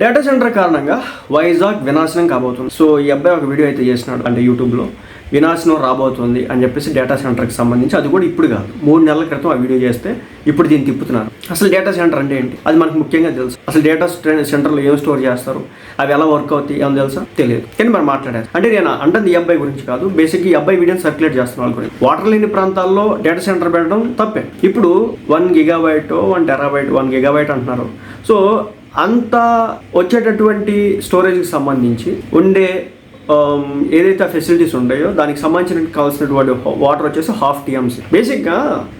Data centre కారణంగా వైజాగ్ వినాశనం కాబోతుంది. సో ఈ అబ్బాయి ఒక వీడియో అయితే చేసినాడు అంటే యూట్యూబ్లో. వినాశనం రాబోతుంది అని చెప్పేసి డేటా సెంటర్కి సంబంధించి. అది కూడా ఇప్పుడు కాదు. మూడు నెలల క్రితం ఆ వీడియో చేస్తే ఇప్పుడు దీన్ని తిప్పుతున్నారు. అసలు డేటా సెంటర్ అంటే ఏంటి? అది మనకు ముఖ్యంగా తెలుసు. అసలు డేటా సెంటర్లో ఏం స్టోర్ చేస్తారు? అవి ఎలా వర్క్ అవుతాయి? ఏమో తెలుసా? తెలియదు. కానీ మనం మాట్లాడారు అంటే నేను అంటుంది ఈ అబ్బాయి గురించి కాదు. బేసిక్ ఈ అబ్బాయి వీడియోని సర్క్యులేట్ చేస్తున్న వాళ్ళ గురించి. వాటర్ లేని ప్రాంతాల్లో డేటా సెంటర్ పెట్టడం తప్పే. ఇప్పుడు one gigabyte one terabyte one gigabyte అంటున్నారు. సో అంత వచ్చేటటువంటి స్టోరేజ్కి సంబంధించి ఉండే Um, ఏదైతే ఫెసిలిటీస్ ఉన్నాయో దానికి సంబంధించిన కావాల్సినటువంటి వాటర్ వచ్చేసి హాఫ్ టీఎంసీ బేసిక్గా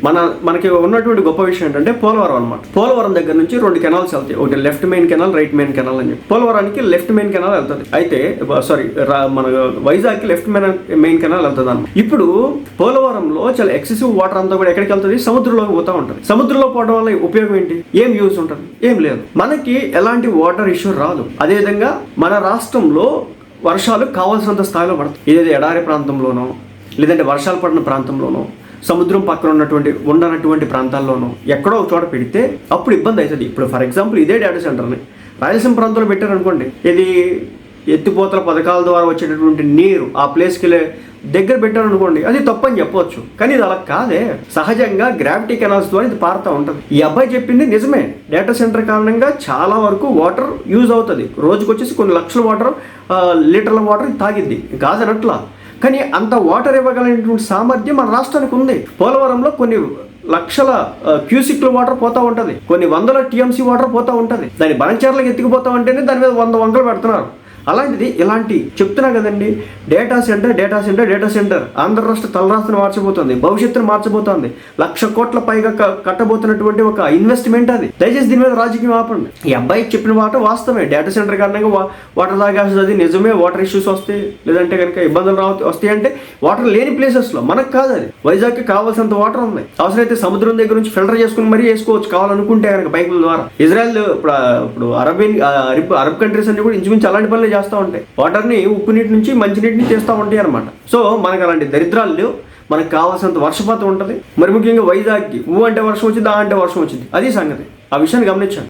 మన మనకి ఉన్నటువంటి గొప్ప విషయం ఏంటంటే పోలవరం అనమాట పోలవరం దగ్గర నుంచి రెండు కెనాల్స్ వెళ్తాయి. ఒకటి left main canal right main canal అని చెప్పి. పోలవరానికి లెఫ్ట్ మెయిన్ కెనాల్ వెళ్తుంది. అయితే సారీ మన వైజాగ్కి లెఫ్ట్ మెయిన్ మెయిన్ కెనాల్ వెళ్తుంది అనమాట ఇప్పుడు పోలవరంలో చాలా ఎక్సెసివ్ వాటర్ అంతా కూడా ఎక్కడికి వెళ్తుంది? సముద్రంలోకి పోతా ఉంటుంది. సముద్రంలో పోవడం వల్ల ఉపయోగం ఏంటి? ఏం యూజ్ ఉంటుంది? ఏం లేదు. మనకి ఎలాంటి వాటర్ ఇష్యూ రాదు. అదేవిధంగా మన రాష్ట్రంలో వర్షాలు కావాల్సినంత స్థాయిలో పడతాయి. ఏదైతే ఎడారి ప్రాంతంలోనో లేదంటే వర్షాలు పడిన ప్రాంతంలోనో సముద్రం పక్కన ఉన్నటువంటి ఉండనటువంటి ప్రాంతాల్లోనో ఎక్కడో ఒక చోట పెడితే అప్పుడు ఇబ్బంది అవుతుంది. ఇప్పుడు ఫర్ ఎగ్జాంపుల్ ఇదే డేటా సెంటర్ని రాయలసీమ ప్రాంతంలో పెట్టారనుకోండి. ఇది ఎత్తిపోతల పథకాల ద్వారా వచ్చేటటువంటి నీరు ఆ ప్లేస్కి వెళ్ళే దగ్గర పెట్టారనుకోండి అది తప్పని చెప్పవచ్చు కానీ ఇది అలా కాదే. సహజంగా గ్రావిటీ కెనాల్స్ ద్వారా ఇది పారుతూ ఉంటుంది. ఈ అబ్బాయి చెప్పింది నిజమే. డేటా సెంటర్ కారణంగా చాలా వరకు వాటర్ యూజ్ అవుతుంది. రోజుకు వచ్చేసి కొన్ని లక్షల వాటర్ లీటర్ల వాటర్ తాగిద్ది కాదనట్లా కానీ అంత వాటర్ ఇవ్వగలిగినటువంటి సామర్థ్యం మన రాష్ట్రానికి ఉంది. పోలవరంలో కొన్ని లక్షల క్యూసిక్ల వాటర్ పోతా ఉంటుంది. కొన్ని వందల టీఎంసీ వాటర్ పోతా ఉంటుంది. దాని బలంచర్లకు ఎత్తుకుపోతా ఉంటేనే దాని మీద వంద వంకలు పెడుతున్నారు. అలాంటిది ఇలాంటి చెప్తున్నా కదండి. Data centre data centre data centre Andhra రాష్ట్ర తలరాష్ట్రం మార్చబోతోంది. భవిష్యత్తును మార్చబోతోంది. లక్ష కోట్ల పైగా కట్టబోతున్నటువంటి ఒక ఇన్వెస్ట్మెంట్ అది. దయచేసి దీని మీద రాజకీయం ఆపండి. ఈ అబ్బాయి చెప్పిన మాట వాస్తవమే. డేటా సెంటర్ కారణంగా వాటర్ తాగాల్సి అది నిజమే. వాటర్ ఇష్యూస్ వస్తాయి లేదంటే కనుక ఇబ్బందులు రావు వస్తాయి అంటే వాటర్ లేని ప్లేసెస్లో మనకు కాదు అది. వైజాగ్కి కావాల్సినంత వాటర్ ఉంది. అవసరమైతే సముద్రం దగ్గర నుంచి ఫిల్టర్ చేసుకుని మరీ వేసుకోవచ్చు. కావాలనుకుంటే కనుక బైకుల ద్వారా. ఇజ్రాయెల్ ఇప్పుడు ఇప్పుడు అరబియన్ అరబ్ కంట్రీస్ అన్ని కూడా ఇంచుమించు అలాంటి పనులు చేస్తూ ఉంటాయి వాటర్ని ఉప్పు నీటి నుంచి మంచినీటిని చేస్తూ ఉంటాయి అనమాట సో మనకు అలాంటి దరిద్రాలు లేవు. మనకు కావాల్సినంత వర్షపాతం ఉంటుంది. మరి ముఖ్యంగా వైజాగ్కి ఊ అంటే వర్షం వచ్చింది ఆ అంటే వర్షం వచ్చింది. అది సంగతి. ఆ విషయాన్ని గమనించండి.